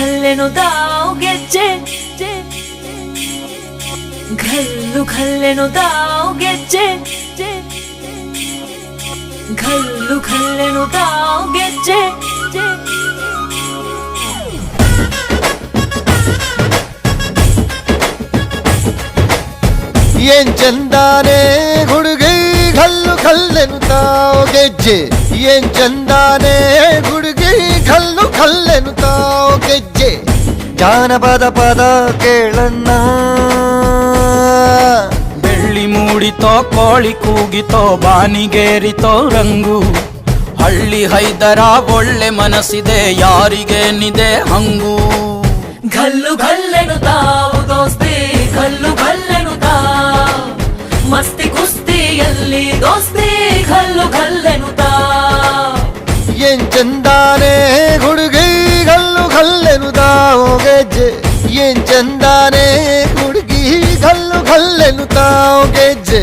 ಗಲ್ಲು ಖಲ್ಲೆನು ತಾವು ಗೆಜ್ಜೆ ಗಲ್ಲು ಖಲ್ಲೆನು ತಾವು ಗೆಜ್ಜೆ ಗಲ್ಲು ಖಲ್ಲೆನು ತಾವು ಗೆಜ್ಜೆ ಏನ್ ಚಂದಾನೆ ಹುಡುಗಿ ಕಲ್ಲು ಕಲ್ಲೆನು ತಾವು ಗೆಜ್ಜೆ ಏನ್ ಚಂದಾನೆ ಹುಡುಗಿ ಕಲ್ಲು ಕಲ್ಲೆನು ತಾವು ಗೆಜ್ಜೆ. ಜಾನಪದ ಪದ ಕೇಳನ್ನ ಬೆಳ್ಳಿ ಮೂಡಿತೋ ಕೋಳಿ ಕೂಗಿತೋ ಬಾನಿಗೇರಿತೋ ರಂಗು. ಹಳ್ಳಿ ಹೈದರ ಒಳ್ಳೆ ಮನಸ್ಸಿದೆ ಯಾರಿಗೇನಿದೆ ಹಂಗು. ಗಲ್ಲು ಗಲ್ಲೆನು ತಾವು ದೋಸ್ತಿ ಗಲ್ಲು ಗಲ್ಲೆನು ತಾ ಮಸ್ತಿ ಕುಸ್ತಿಯಲ್ಲಿ ದೋಸ್ತಿ ಗಲ್ಲು ಗಲ್ಲೆನು ತಾವ್. ಏನ್ ಚಂದಾನೆ ಹುಡುಗಿ ಕಲ್ಲು ಕಲ್ಲೆನು ತಾವು ಗೆಜ್ಜೆ ಏನ್ ಚಂದಾನೆ ಹುಡುಗಿ ಕಲ್ಲು ಕಲ್ಲೆನು ತಾವು ಗೆಜ್ಜೆ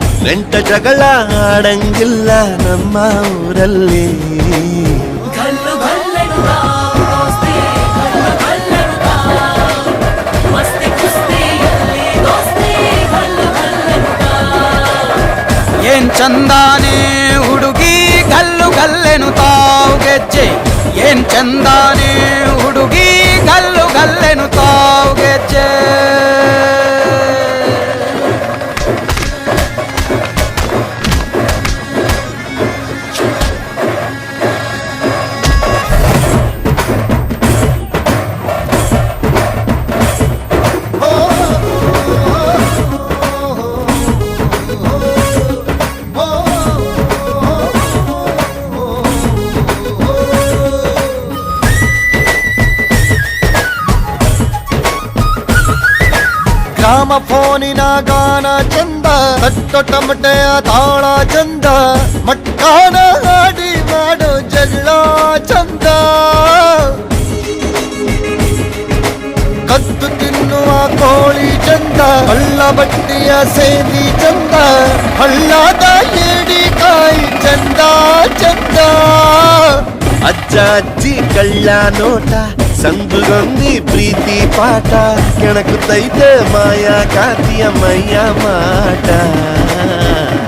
ನೆಂಟ ಜಗಳ ಆಡಂಗಿಲ್ಲ ನಮ್ಮ ಊರಲ್ಲಿ ಗಲ್ಲು ಗಲ್ಲೆನು ತಾವು ದೋಸ್ತಿ ಗಲ್ಲು ಗಲ್ಲೆನು ತಾವ್ ಮಸ್ತಿ ಕುಸ್ತಿಯಲ್ಲಿ ದೋಸ್ತಿ ಗಲ್ಲು ಗಲ್ಲೆನು ತಾವ್ ಏನ್ ಚಂದಾನೆ ಹುಡುಗಿ ಗಲ್ಲು ಗಲ್ಲೆನು ತಾವು ಗೆಜ್ಜೆ ಏನ್ ಚಂದಾನೆ ಹುಡುಗಿ ಗಲ್ಲು ಗಲ್ಲೆನು ಗ್ರಾಮ ಫೋನಿನ ಗಾನ ಚಂದ ತಟ್ಟೊ ಟಮಟೆಯ ತಾಳ ಚಂದ ಮಟ್ಕಾನ ಹಾಡಿ ಮಾಡೋ ಜಗಳ ಚಂದ ಕದ್ದು ತಿನ್ನುವ ಕೋಳಿ ಚಂದ ಹಳ್ಳ ಬಟ್ಟಿಯ ಸೇದಿ ಚಂದ ಹಳ್ಳದ ಏಡಿ ಕಾಯಿ ಚಂದ ಚಂದ ಅಜ್ಜ ಅಜ್ಜಿ ಕಳ್ಳ ನೋಟ ಸಂದುಗೊಂದಿ ಪ್ರೀತಿ ಪಾಠ ಕೆಣಕುತ್ತೈತೆ ಮಾಯಾ ಕಾತಿಯ ಮೈಯ ಮಾಟ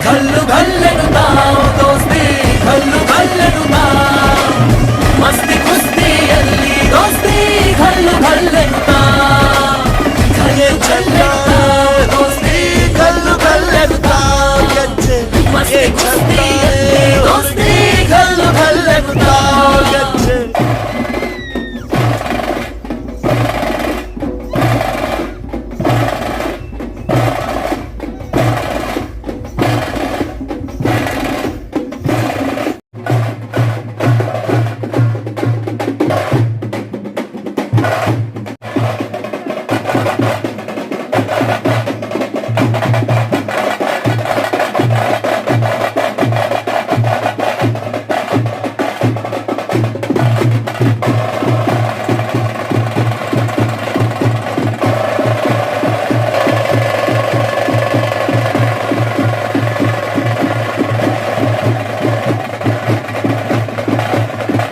ಗಲ್ಲು ಗಲ್ಲೆನು ತಾವು ದೋಸ್ತಿ ಗಲ್ಲು ಗಲ್ಲೆನು ತಾವ್ ಮಸ್ತಿ